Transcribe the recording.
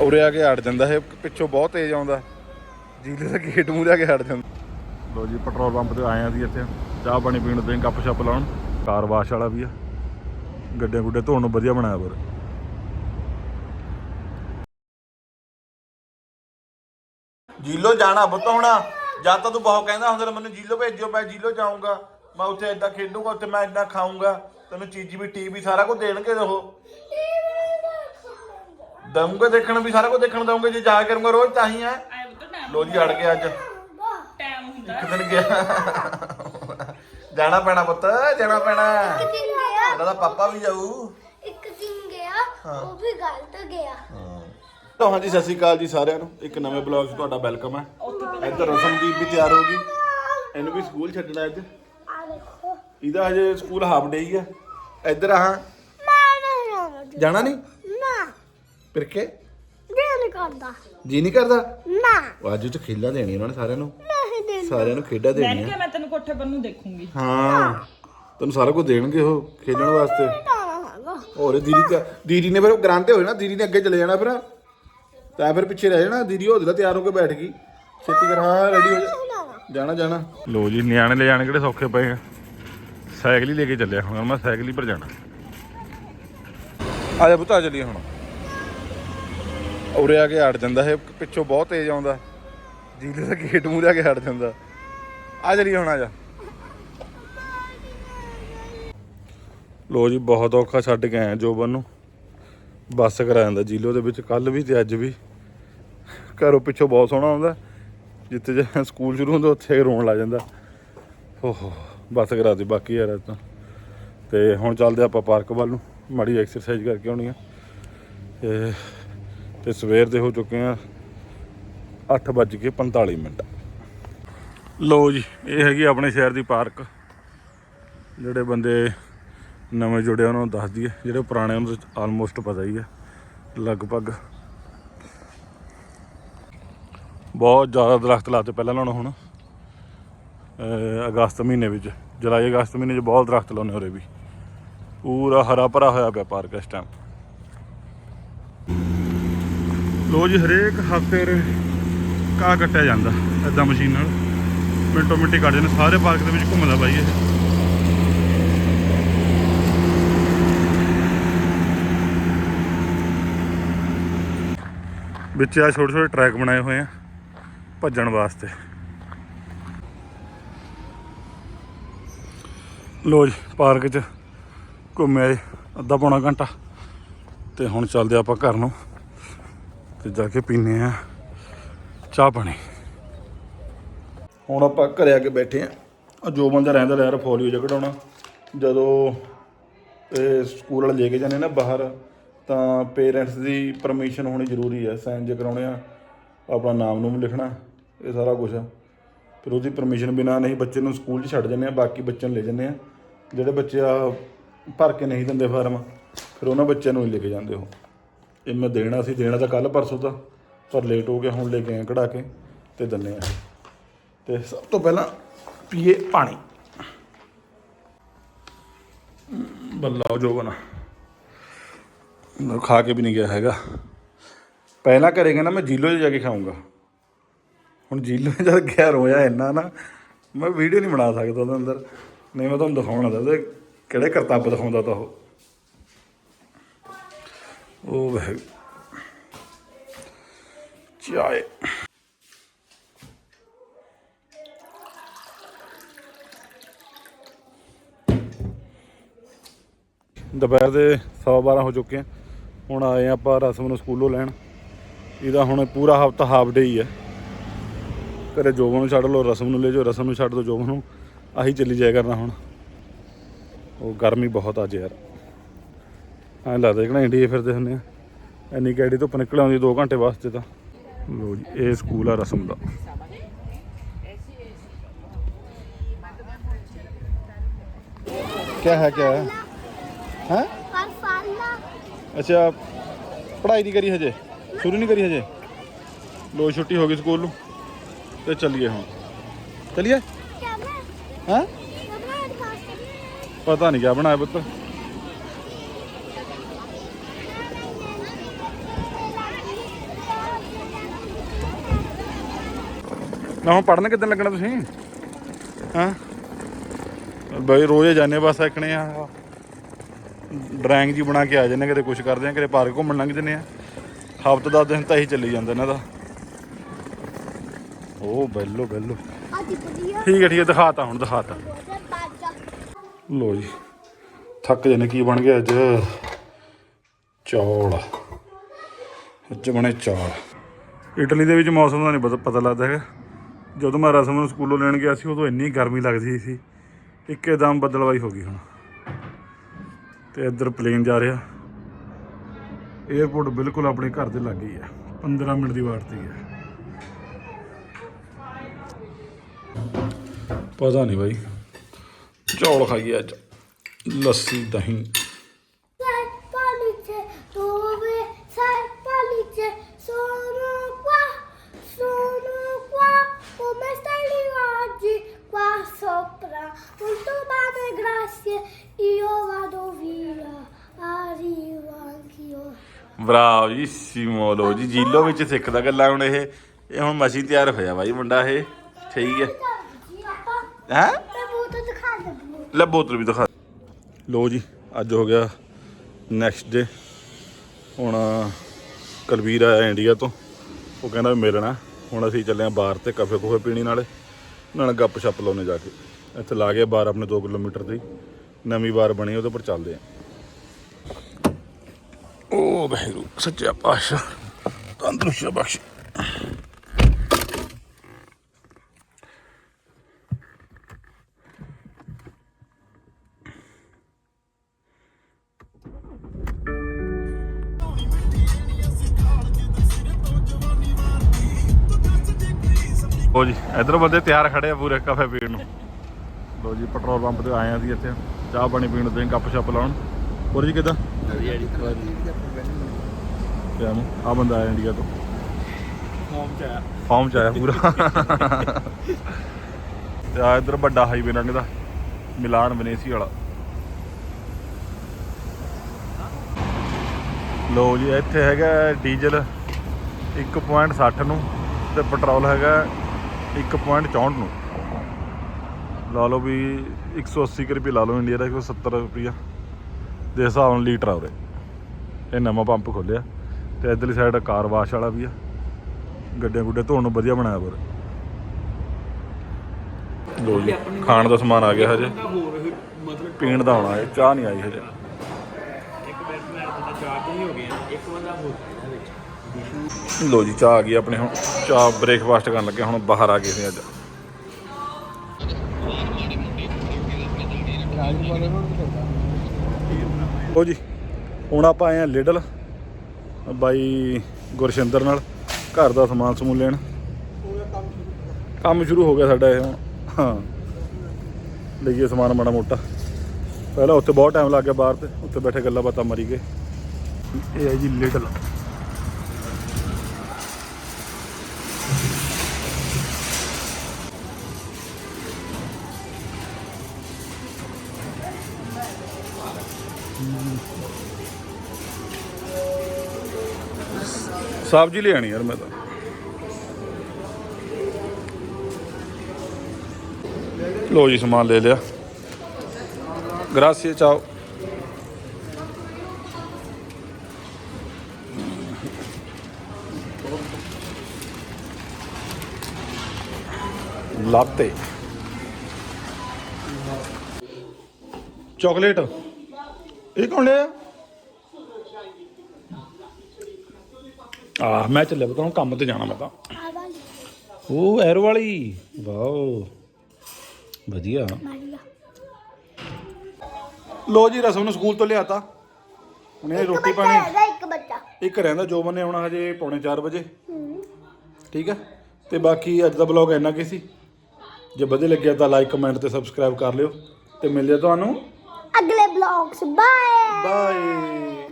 ਉਰੇ ਆ ਕੇ ਅੜ ਜਾਂਦਾ ਇਹ ਪਿੱਛੋਂ ਬਹੁਤ ਤੇਜ਼ ਆਉਂਦਾ। ਜੀਲੇ ਦਾ ਗੇਟ ਮੂਹਰੇ ਆ ਕੇ ਅੜ ਜਾਂਦਾ। ਲੋ ਜੀ ਪੈਟਰੋਲ ਪੰਪ ਤੇ ਆਏ ਆ ਸੀ ਇੱਥੇ। ਚਾਹ ਪਾਣੀ ਪੀਣ ਤੇ ਕੱਪ ਛੱਪ ਲਾਉਣ। ਕਾਰ ਵਾਸ਼ ਵਾਲਾ ਵੀ ਆ। ਗੱਡੇ ਗੁੱਡੇ ਧੋਣ ਨੂੰ ਵਧੀਆ ਬਣਾਇਆ ਪਰ ਜੀਲੋ ਜਾਣਾ ਪੁੱਤ ਹੋਣਾ। ਜਦ ਤਾਂ ਤੂੰ ਬਹੁਤ ਕਹਿੰਦਾ ਹੁੰਦਾ ਮੈਨੂੰ ਜੀਲੋ ਭੇਜਿਓ ਮੈਂ ਜੀਲੋ ਜਾਊਂਗਾ। ਮੈਂ ਉੱਥੇ ਏਦਾਂ ਖੇਡੂੰਗਾ ਉੱਥੇ ਮੈਂ ਏਦਾਂ ਖਾਊਂਗਾ। ਤੈਨੂੰ ਚੀਜ਼ੀ ਵੀ ਟੀਵੀ ਸਾਰਾ ਕੁਝ ਦੇਣਗੇ ਉਹ। ਦਊਂਗੇ ਦੇਖਣ ਵੀ ਸਾਰਾ ਕੁਝ ਦੇਖਣ ਦਊਂਗੇ ਜੇ ਜਾ ਕਰੂੰਗਾ ਰੋਜ਼ ਤਾਂ ਹੀ ਆ ਆਏ ਪੁੱਤ ਟਾਈਮ ਲੋ ਜੀ ਅੜ ਗਿਆ ਅੱਜ। ਟਾਈਮ ਹੁੰਦਾ। ਇੱਕ ਦਿਨ ਗਿਆ। ਜਾਣਾ ਪੈਣਾ ਪੁੱਤ ਜਾਣਾ ਪੈਣਾ। ਇੱਕ ਦਿਨ ਗਿਆ। ਇਹਦਾ ਤਾਂ ਪਾਪਾ ਵੀ ਜਾਊ। ਇੱਕ ਦਿਨ ਗਿਆ ਉਹ ਵੀ ਗਲਤ ਗਿਆ। ਤਾਂ ਹਾਂਜੀ ਸਤਿ ਸ਼੍ਰੀ ਅਕਾਲ ਜੀ ਸਾਰਿਆਂ ਨੂੰ। ਇੱਕ ਨਵੇਂ ਬਲੌਗ 'ਚ ਤੁਹਾਡਾ ਵੈਲਕਮ ਹੈ ਇੱਧਰ ਰਸਮਦੀਪ ਵੀ ਤਿਆਰ ਹੋ ਗਈ। ਇਹਨੂੰ ਵੀ ਸਕੂਲ ਛੱਡਣਾ ਅੱਜ। ਆ ਦੇਖੋ। ਇਹਦਾ ਹਜੇ ਸਕੂਲ ਹਾਫ ਡੇ ਹੀ ਆ। ਇੱਧਰ ਆਹ ਮੈਂ ਨਹੀਂ ਜਾਣਾ ਜਾਣਾ ਨਹੀਂ? ਨਾ ਫਿਰ ਕੇ ਦੇ ਨਹੀਂ ਕਰਦਾ। ਜੀ ਨਹੀਂ ਕਰਦਾ? ਨਾ। ਉਹ ਅੱਜ ਚ ਖੇਡਾਂ ਦੇਣੀਆਂ ਉਹਨਾਂ ਨੇ ਸਾਰਿਆਂ ਨੂੰ। ਨਹੀਂ ਦੇ ਸਾਰਿਆਂ ਨੂੰ ਖੇਡਾਂ ਮੈਂ ਦੇਣੀਆਂ। ਕਿਹਾ ਮੈਂ ਤੈਨੂੰ ਕੋਠੇ ਪਰ ਨੂੰ ਦੇਖੂੰਗੀ। ਹਾਂ। ਤੈਨੂੰ ਸਾਰਾ ਕੁਝ ਦੇਣਗੇ ਉਹ ਖੇਡਣ ਵਾਸਤੇ। ਹੈਗਾ ਹੋਰ ਦੀਦੀ ਤਾਂ ਦੀਦੀ ਨੇ ਫਿਰ ਗਰਾਂਦੇ ਹੋਏ ਨਾ ਦੀਦੀ ਨੇ ਅੱਗੇ ਚਲੇ ਜਾਣਾ ਫਿਰ। ਤਾਂ ਫਿਰ ਪਿੱਛੇ ਰਹਿ ਜਾਣਾ। ਦੀਦੀ ਉਹਦੇ ਤਿਆਰ ਹੋ ਕੇ ਬੈਠ ਗਈ। ਛੇਤੀ ਕਰ। ਹਾਂ ਰੈਡੀ ਹੋ ਜਾ। ਜਾਣਾ ਜਾਣਾ। ਲੋ ਜੀ ਨਿਆਣੇ ਲੈ ਜਾਣ ਕਿਹੜੇ ਸੌਖੇ ਪਏ ਆ। ਸਾਈਕਲ ਹੀ ਲੈ ਕੇ ਚੱਲਿਆ ਹੁਣ। ਮੈਂ ਸਾਈਕਲ ਹੀ ਪਰ ਜਾਣਾ। ਆ ਜਾ ਪੁੱਤਾ ਚੱਲੀਏ ਹੁਣ। ਉਰੇ ਆ ਕੇ ਅੜ ਜਾਂਦਾ ਇਹ, ਪਿੱਛੋਂ ਬਹੁਤ ਤੇਜ਼ ਆਉਂਦਾ। ਜੀਲੇ ਦਾ ਗੇਟ ਮੂਹਰੇ ਆ ਕੇ ਅੜ ਜਾਂਦਾ। ਆ ਚੱਲੀਏ ਹੁਣ, ਆ ਜਾ। ਲੋ ਜੀ, ਬਹੁਤ ਔਖਾ ਛੱਡ ਕੇ ਆਇਆ ਜੋਬਨ ਨੂੰ। ਬੱਸ ਕਰਾ ਜਾਂਦਾ ਜੀਲੋ ਦੇ ਵਿੱਚ ਕੱਲ ਵੀ ਤੇ ਅੱਜ ਵੀ। ਘਰੋਂ ਪਿੱਛੋਂ ਬਹੁਤ ਸੋਹਣਾ ਆਉਂਦਾ। ਜਿੱਥੇ ਜੇ ਸਕੂਲ ਸ਼ੁਰੂ ਹੁੰਦਾ, ਉੱਥੇ ਰੋਣ ਲੱਗ ਜਾਂਦਾ। ਓਹੋ, ਬੱਸ ਕਰਾ ਦੀ ਬਾਕੀ ਯਾਰ ਇਹ ਤਾਂ। ਤੇ ਹੁਣ ਚੱਲਦੇ ਆਪਾਂ ਪਾਰਕ ਵੱਲ ਨੂੰ। ਮਾੜੀ ਐਕਸਰਸਾਈਜ਼ ਕਰਕੇ ਆਉਣੀ ਆ। ਤੇ ਤੇ ਸਵੇਰ ਦੇ ਹੋ ਚੁੱਕੇ ਆ 8:45 ਮਿੰਟ। ਲੋ ਜੀ, ਇਹ ਹੈਗੀ ਆਪਣੇ ਸ਼ਹਿਰ ਦੀ ਪਾਰਕ। ਜਿਹੜੇ ਬੰਦੇ ਨਵੇਂ ਜੁੜੇ ਉਹਨਾਂ ਨੂੰ ਦੱਸ ਦਈਏ। ਜਿਹੜੇ ਪੁਰਾਣੇ ਉਹਨਾਂ ਨੂੰ ਆਲਮੋਸਟ ਪਤਾ ਹੀ ਹੈ ਲਗਭਗ ਬਹੁਤ ਜ਼ਿਆਦਾ ਦਰਖਤ ਲਾਤੇ ਪਹਿਲਾਂ ਨਾਲੋਂ ਹੁਣ। ਅਗਸਤ ਮਹੀਨੇ ਵਿੱਚ, ਜੁਲਾਈ ਅਗਸਤ ਮਹੀਨੇ 'ਚ ਬਹੁਤ ਦਰਖਤ ਲਾਉਂਦੇ ਉਰੇ ਵੀ। ਪੂਰਾ ਹਰਾ ਭਰਾ ਹੋਇਆ ਪਿਆ ਪਾਰਕ ਇਸ ਟਾਈਮ ਲੋ ਜੀ, ਹਰੇਕ ਹਫ਼ਤੇ ਰੇ ਘਾਹ ਕੱਟਿਆ ਜਾਂਦਾ ਐਦਾਂ ਮਸ਼ੀਨ ਨਾਲ। ਮਿੰਟੋ ਮਿੰਟੀ ਕੱਢ ਜਾਂਦੇ, ਸਾਰੇ ਪਾਰਕ ਦੇ ਵਿੱਚ ਘੁੰਮਦਾ ਬਾਈ ਇਹ। ਵਿੱਚ ਆ ਛੋਟੇ ਛੋਟੇ ਟਰੈਕ ਬਣਾਏ ਹੋਏ ਆ, ਭੱਜਣ ਵਾਸਤੇ। ਲੋ ਜੀ, ਪਾਰਕ 'ਚ ਘੁੰਮਿਆ ਆਏ ਅੱਧਾ ਪੌਣਾ ਘੰਟਾ। ਤੇ ਹੁਣ ਚੱਲਦੇ ਆਪਾਂ ਘਰ ਨੂੰ। ਤੇ ਜਾ ਕੇ ਪੀਨੇ ਆ ਚਾਹ ਪਾਣੀ। ਹੁਣ ਆਪਾਂ ਘਰੇ ਆ ਕੇ ਬੈਠੇ ਆ। ਜੋ ਬੰਦਾ ਰਹਿੰਦਾ ਯਾਰ ਫੋਲੀਓ ਜਿਹਾ ਕਢਾਉਣਾ। ਜਦੋਂ ਇਹ ਸਕੂਲ ਵਾਲੇ ਲੈ ਕੇ ਜਾਂਦੇ ਨਾ ਬਾਹਰ, ਤਾਂ ਪੇਰੈਂਟਸ ਦੀ ਪਰਮਿਸ਼ਨ ਹੋਣੀ ਜ਼ਰੂਰੀ ਹੈ ਸਾਈਨ ਜੇ ਕਰਾਉਣੇ ਆ, ਆਪਣਾ ਨਾਮ ਨੂੰ ਲਿਖਣਾ, ਇਹ ਸਾਰਾ ਕੁਝ ਆ। ਫਿਰ ਉਹਦੀ ਪਰਮਿਸ਼ਨ ਬਿਨਾ ਨਹੀਂ ਬੱਚੇ ਨੂੰ ਸਕੂਲ 'ਚ ਛੱਡ ਜਾਂਦੇ ਆ, ਬਾਕੀ ਬੱਚਿਆਂ ਨੂੰ ਲੈ ਜਾਂਦੇ ਆ। ਜਿਹੜੇ ਬੱਚੇ ਆ, ਭਰ ਕੇ ਨਹੀਂ ਦਿੰਦੇ ਫਾਰਮ, ਫਿਰ ਉਹਨਾਂ ਬੱਚਿਆਂ ਨੂੰ ਹੀ ਲੈ ਕੇ ਜਾਂਦੇ ਉਹ। ਇਹ ਮੈਂ ਦੇਣਾ ਸੀ, ਦੇਣਾ ਤਾਂ ਕੱਲ ਪਰਸੋਂ ਦਾ ਪਰ ਲੇਟ ਹੋ ਗਿਆ, ਹੁਣ ਲੈ ਕੇ ਆਏ ਕਢਾ ਕੇ ਤੇ ਦਿੰਨੇ ਆ। ਤੇ ਸਭ ਤੋਂ ਪਹਿਲਾਂ ਪੀਏ ਪਾਣੀ। ਬੱਲਾ ਜੋ ਨਾ ਖਾ ਕੇ ਵੀ ਨਹੀਂ ਗਿਆ ਹੈਗਾ। ਪਹਿਲਾਂ ਘਰੇ ਕਹਿੰਦਾ ਮੈਂ ਜੀਲੋ 'ਚ ਜਾ ਕੇ ਖਾਊਂਗਾ। ਹੁਣ ਜੀਲੋ 'ਚ ਜਦ ਗਿਆ ਰੋਇਆ ਇੰਨਾ ਨਾ, ਮੈਂ ਵੀਡੀਓ ਨਹੀਂ ਬਣਾ ਸਕਦਾ ਉਹਦੇ ਅੰਦਰ। ਨਹੀਂ, ਮੈਂ ਤੁਹਾਨੂੰ ਦਿਖਾਉਣਾ ਤਾਂ ਉਹਦੇ ਕਿਹੜੇ ਕਰਤੱਵ ਦਿਖਾਉਂਦਾ ਤਾਂ ਉਹ। ਉਹ ਵਹਿ ਚਾਏ। ਦੁਪਹਿਰ ਦੇ ਸਵਾ ਬਾਰਾਂ ਹੋ ਚੁੱਕੇ ਆ। ਹੁਣ ਆਏ ਆਪਾਂ ਰਸਮ ਨੂੰ ਸਕੂਲੋਂ ਲੈਣ। ਇਹਦਾ ਹੁਣ ਪੂਰਾ ਹਫਤਾ ਹਾਫ ਡੇ ਹੀ ਹੈ ਘਰੇ ਜੋਬਨ ਨੂੰ ਛੱਡ ਲਓ, ਰਸਮ ਨੂੰ ਲੈ ਜਾਓ, ਰਸਮ ਨੂੰ ਛੱਡ ਦਿਓ ਜੋਬਨ ਨੂੰ। ਆਹੀ ਚੱਲੀ ਜਾਇਆ ਕਰਨਾ ਹੁਣ। ਉਹ ਗਰਮੀ ਬਹੁਤ ਅੱਜ ਯਾਰ। ਐਂ ਲੱਗਦਾ ਕਿ ਨਾ ਇੰਡੀਆ ਫਿਰਦੇ ਹੁੰਦੇ ਆ ਇੰਨੀ ਕੈਡੀ ਧੁੱਪ ਨਿਕਲ ਆਉਂਦੀ 2 ਘੰਟੇ ਵਾਸਤੇ ਤਾਂ ਲੋ ਜੀ ਇਹ ਸਕੂਲ ਆ ਰਸਮ ਦਾ क्या है क्या है हैं ਪਰ ਫਾਲਾ ਅੱਛਾ ਪੜ੍ਹਾਈ ਨਹੀਂ ਕਰੀ ਹਜੇ ਸ਼ੁਰੂ ਨਹੀਂ ਕਰੀ ਹਜੇ ਲੋ ਛੁੱਟੀ ਹੋ ਗਈ ਸਕੂਲ ਨੂੰ ਤੇ ਚੱਲੀਏ ਹੁਣ ਚੱਲੀਏ ਕੈਮਰਾ ਹਾਂ ਕੈਮਰਾ ਦਿਖਾ ਪਤਾ ਨਹੀਂ ਕਿਆ ਬਣਾਇਆ ਪੁੱਤ ਨਾ ਹੁਣ ਪੜਨ ਕਿੱਦਣ ਲੱਗਣਾ ਤੁਸੀਂ? ਹਾਂ? ਬਈ ਰੋਜ਼ ਜਾਂਦੇ ਬਸ ਇੱਕਣੇ ਆ। ਡਰਾਇੰਗ ਜੀ ਬਣਾ ਕੇ ਆ ਜਾਂਦੇ ਕਿਤੇ ਕੁਝ ਕਰਦੇ ਆ ਕਿਤੇ ਪਾਰਕ ਘੁੰਮਣ ਲੰਘ ਜੰਨੇ ਆ। ਹਫ਼ਤੇ ਦਾ ਦਿਨ ਤਾਂ ਇਹੀ ਚੱਲੀ ਜਾਂਦਾ ਇਹਨਾਂ ਦਾ। ਉਹ ਬੈਲੋ ਬੈਲੋ। ਠੀਕ ਹੈ ਠੀਕ ਹੈ ਦਿਖਾਤਾ ਹੁਣ ਦਿਖਾਤਾ। ਲੋ ਜੀ ਥੱਕ ਜਨੇ ਕੀ ਬਣ ਗਿਆ ਅੱਜ? ਚੌਲ। ਅੱਜ ਬਣੇ ਚੌਲ। ਇਟਲੀ ਦੇ ਵਿੱਚ ਮੌਸਮ ਦਾ ਨਹੀਂ ਪਤਾ ਲੱਗਦਾ ਹੈਗਾ। ਜਦੋਂ ਮੈਂ ਰਸਮ ਨੂੰ ਸਕੂਲੋਂ ਲੈਣ ਗਿਆ ਸੀ, ਉਦੋਂ ਇੰਨੀ ਗਰਮੀ ਲੱਗਦੀ ਸੀ। ਇੱਕਦਮ ਬੱਦਲਵਾਈ ਹੋ ਗਈ ਹੁਣ। ਤੇ ਇੱਧਰ ਪਲੇਨ ਜਾ ਰਿਹਾ। 에어ਪੋਰਟ ਬਿਲਕੁਲ ਆਪਣੇ ਘਰ ਦੇ ਲਾਗੇ ਹੀ ਹੈ 15 ਮਿੰਟ ਦੀ ਵਾਟ ਤੇ ਹੈ ਪਤਾ ਨਹੀਂ ਬਾਈ। ਚੌਲ ਖਾਈਏ ਅੱਜ। ਲੱਸੀ, ਦਹੀਂ। ਬਰਾਵੀਸੀਮੋ ਲੋ ਜੀ ਜੀਲੋ ਵਿੱਚ ਸਿੱਖਦਾ ਗੱਲਾਂ ਹੁਣ ਇਹ। ਇਹ ਹੁਣ ਮਸੀ ਤਿਆਰ ਹੋਇਆ ਬਾਈ ਮੁੰਡਾ ਇਹ। ਠੀਕ ਹੈ। Papà, ਹੈ? ਲੈ ਬੋਤਲ ਵੀ ਦਿਖਾ। ਲੋ ਜੀ ਅੱਜ ਹੋ ਗਿਆ ਨੈਕਸਟ ਡੇ ਹੁਣ ਕਲਵੀਰ ਆਇਆ ਇੰਡੀਆ ਤੋਂ। ਉਹ ਕਹਿੰਦਾ ਵੀ ਮਿਲਣਾ। ਹੁਣ ਅਸੀਂ ਚੱਲੇ ਆ ਬਾਹਰ ਤੇ ਕਾਫੇ ਕੋਫੇ ਪੀਣੀ ਨਾਲੇ। ਨਾਲ ਗੱਪ ਛੱਪ ਲਾਉਣੇ ਜਾ ਕੇ। ਇੱਥੇ ਲਾ ਕੇ ਬਾਹਰ ਆਪਣੇ 2 ਕਿਲੋਮੀਟਰ ਦੀ ਨਵੀਂ ਬਾਰ ਬਣੀ ਉਹਦੇ ਉੱਪਰ ਚੱਲਦੇ ਆ ਓ ਬਹਿਰੂ ਸੱਚਾ ਪਾਸ਼ਾ ਤੰਦਰੁਸਤ ਬਖਸ਼। ਲੋ ਜੀ, ਇਧਰ ਬੰਦੇ ਤਿਆਰ ਖੜੇ ਆ ਪੂਰੇ ਕਾਫੇ ਪੀਣ ਨੂੰ। ਲੋ ਜੀ, ਪੈਟਰੋਲ ਪੰਪ ਤੇ ਆਏ ਆ ਸੀ ਇੱਥੇ। ਚਾਹ ਪਾਣੀ ਪੀਣ ਦੇ ਗੱਪ ਸ਼ੱਪ ਲਾਉਣ। ਹੋਰ ਜੀ ਕਿਦਾਂ? ਕਿਆ ਨੂੰ ਆ ਬੰਦਾ ਆਇਆ ਇੰਡੀਆ ਤੋਂ। ਫਾਰਮ ਚ ਆਇਆ। ਫਾਰਮ ਚ ਆਇਆ ਪੂਰਾ। ਤੇ ਆ ਇਧਰ ਵੱਡਾ ਹਾਈਵੇ ਲੰਘਦਾ ਮਿਲਾਨ ਵਨੇਸੀ ਵਾਲਾ। ਲੋ ਜੀ ਇੱਥੇ ਹੈਗਾ ਡੀਜ਼ਲ 1.60 ਨੂੰ ਤੇ ਪੈਟਰੋਲ ਹੈਗਾ 1.64 ਨੂੰ। ਲਾ ਲਓ ਵੀ 180 ਕੁ ਰੁਪਏ ਲਾ ਲਓ ਇੰਡੀਆ ਦਾ 170 ਰੁਪਿਆ ਦੇ ਹਿਸਾਬ ਨਾਲ ਲੀਟਰ ਆ ਉਰੇ। ਇਹ ਨਵਾਂ ਪੰਪ ਖੋਲਿਆ ਤੇ ਇਧਰਲੀ ਸਾਈਡ ਕਾਰ ਵਾਸ਼ ਵਾਲਾ ਵੀ ਆ। ਗੱਡੀਆਂ ਗੁੱਡੇ ਧੋਣ ਨੂੰ ਵਧੀਆ ਬਣਾਇਆ ਪਰ ਲੋ ਜੀ, ਖਾਣ ਦਾ ਸਮਾਨ ਆ ਗਿਆ ਹਜੇ। ਪੀਣ ਦਾ ਆਉਣਾ ਹੈ ਚਾਹ ਨਹੀਂ ਆਈ ਹਜੇ। ਲੋ ਜੀ, ਚਾਹ ਆ ਗਈ ਆਪਣੇ ਹੁਣ। ਚਾਹ ਬ੍ਰੇਕਫਾਸਟ ਕਰਨ ਲੱਗੇ, ਹੁਣ ਬਾਹਰ ਆ ਗਏ ਸੀ ਅੱਜ। ਲੋ ਜੀ, ਹੁਣ ਆਪਾਂ ਆਏ ਆ ਲਿਡਲ ਬਾਈ ਗੁਰਸ਼ਿੰਦਰ ਨਾਲ, ਘਰ ਦਾ ਸਮਾਨ ਸਮੂਨ ਲੈਣ। ਕੰਮ ਸ਼ੁਰੂ ਹੋ ਗਿਆ ਸਾਡਾ ਇਹ ਹਾਂ। ਲਈਏ ਸਮਾਨ ਮਾੜਾ ਮੋਟਾ। ਪਹਿਲਾਂ ਉੱਥੇ ਬਹੁਤ ਟਾਈਮ ਲੱਗ ਗਿਆ ਬਾਹਰ ਤੇ, ਉੱਥੇ ਬੈਠੇ ਗੱਲਾਂ ਬਾਤਾਂ ਮਰੀ ਗਏ। ਇਹ ਹੈ ਜੀ ਲਿਟਲ ਸਬਜ਼ੀ ਲਿਆਣੀ ਯਾਰ ਮੈਂ ਤਾਂ। ਲੋ ਜੀ, ਸਮਾਨ ਲੈ ਲਿਆ। ਗ੍ਰਾਸੀਆ ਚਾਓ। ਲਾਤੇ। ਚਾਕਲੇਟ। ਇਹ ਕੌਣ ਲਿਆ? ਆ ਮੈਂ ਚੱਲਿਆ ਬਤਾ ਹੁਣ ਕੰਮ ਤੇ ਜਾਣਾ ਮੈਂ ਤਾਂ। ਉਹ ਐਰੋ ਵਾਲੀ। ਵਾਓ। ਵਧੀਆ. ਲੋ ਜੀ ਰਸਮ ਨੂੰ ਸਕੂਲ ਤੋਂ ਲਿਆਤਾ। ਹੁਣ ਇਹ ਰੋਟੀ ਪਾਣੀ ਇੱਕ ਬੱਚਾ। ਇੱਕ ਰਹਿੰਦਾ ਜੋ ਬੰਨੇ ਆਉਣਾ ਹਜੇ ਪੌਣੇ 4 ਵਜੇ। ਠੀਕ ਹੈ ਤੇ ਬਾਕੀ ਅੱਜ ਦਾ ਬਲੌਗ ਇੰਨਾ ਕੀ ਸੀ। ਜੇ ਵਧੀਆ ਲੱਗਿਆ ਤਾਂ ਲਾਈਕ ਕਮੈਂਟ ਤੇ ਸਬਸਕ੍ਰਾਈਬ ਕਰ ਲਿਓ। ਤੇ ਮਿਲਦੇ ਆ ਤੁਹਾਨੂੰ। ਅਗਲੇ ਬਲੌਗਸ ਬਾਏ ਬਾਏ